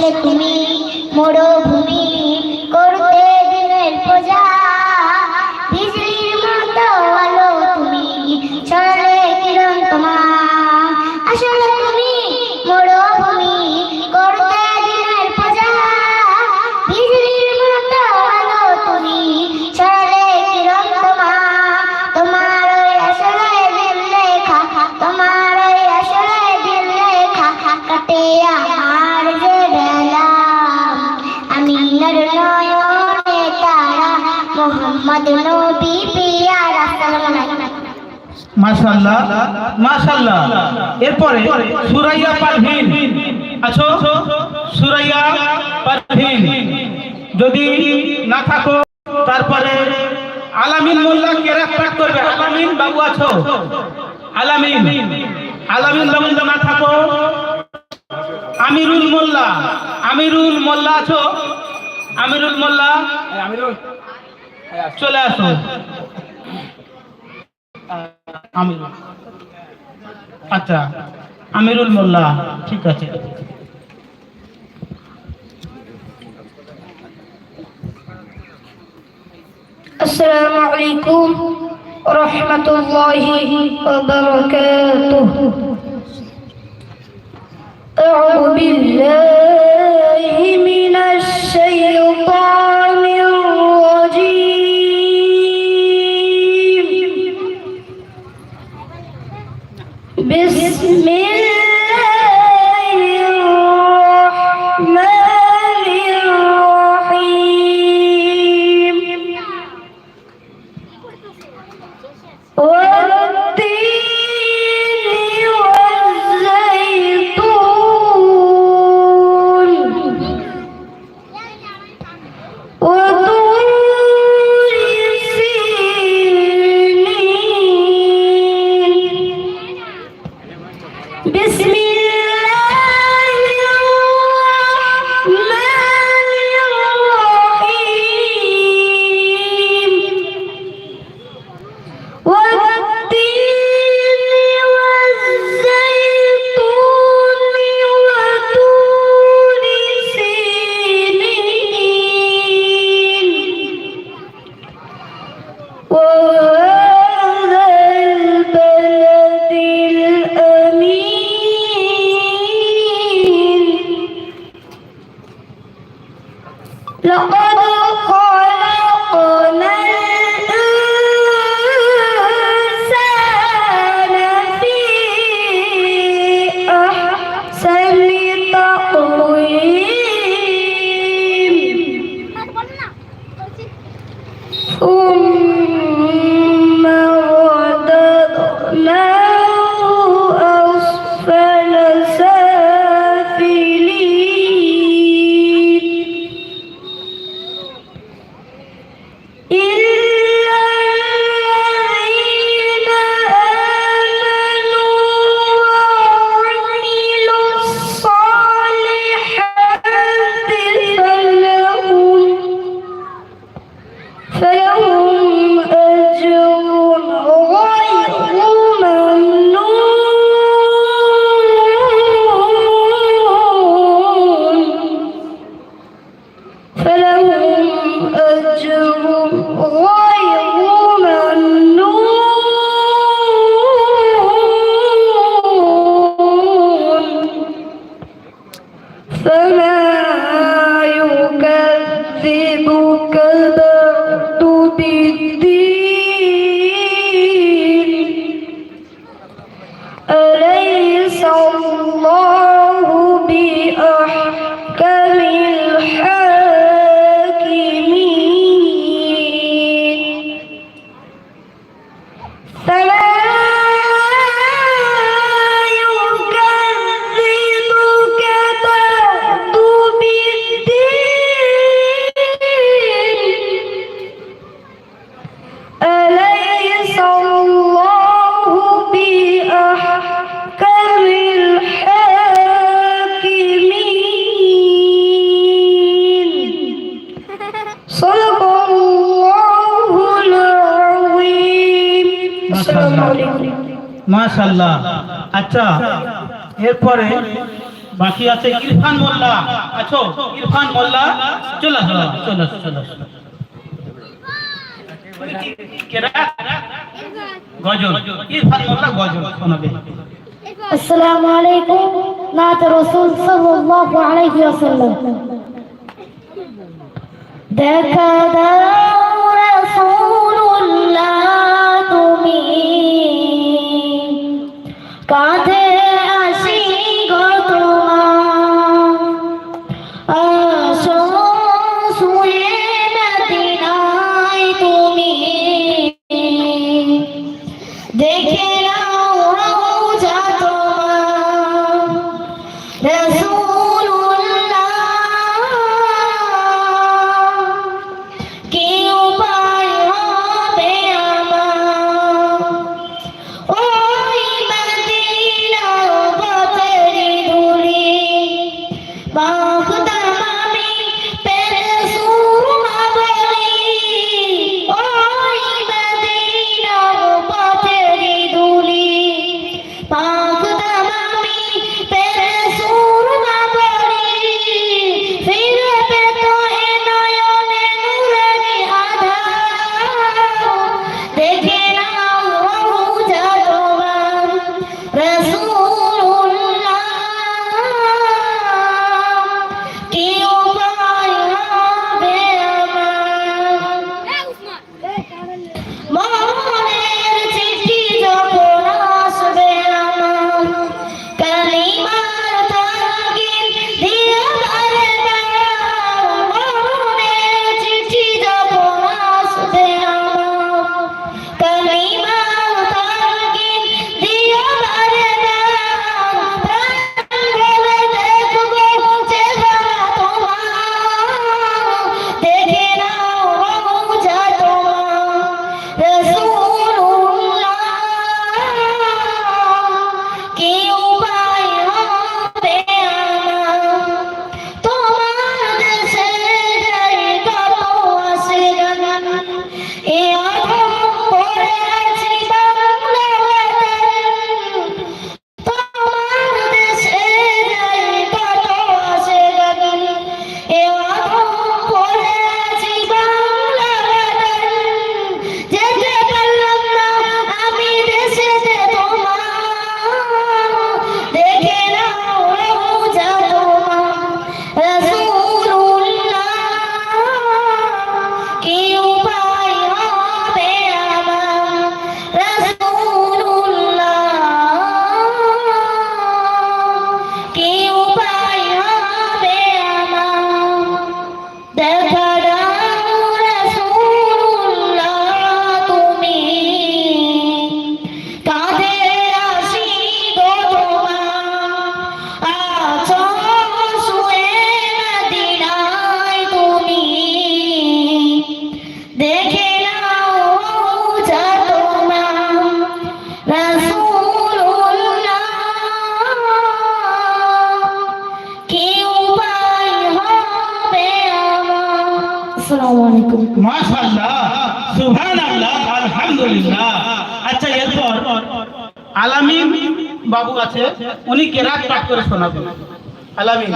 Dale মাশাআল্লাহ মাশাআল্লাহ। এরপরে সুরাইয়া পারভিন। আছো? সুরাইয়া পারভিন। যদি না থাকো, তারপরে আলামিন মোল্লা কেরাত পাঠ করবে। আলামিন বাবু আছো? আলামিন আলামিন বাবু না থাকো, আমিরুল মোল্লা আমিরুল মোল্লা আছো? আমিরুল মোল্লা? চলে আসো। আমির আচ্ছা আমিরুল মোল্লা ঠিক আছে السلام عليكم ورحمة الله وبركاته أعوذ بالله Oh, Los فلهم الله মাশাল্লাহ আচ্ছা এরপরে বাকি আছে ইরফান মোল্লা আছো ইরফান মোল্লা চলে আসো চলে আসো চলে আসো কেরাত? গজল ইরফান মোল্লা গজল শোনাবে السلام عليكم نعت رسول صلى الله عليه وسلم দেখা আসসালামু আলাইকুম। মাশাআল্লাহ, সুবহানাল্লাহ, আলহামদুলিল্লাহ। আচ্ছা এরপর আলামিন বাবু আছে, উনি কেরাত পাঠ করে শোনাবেন। আলামিন।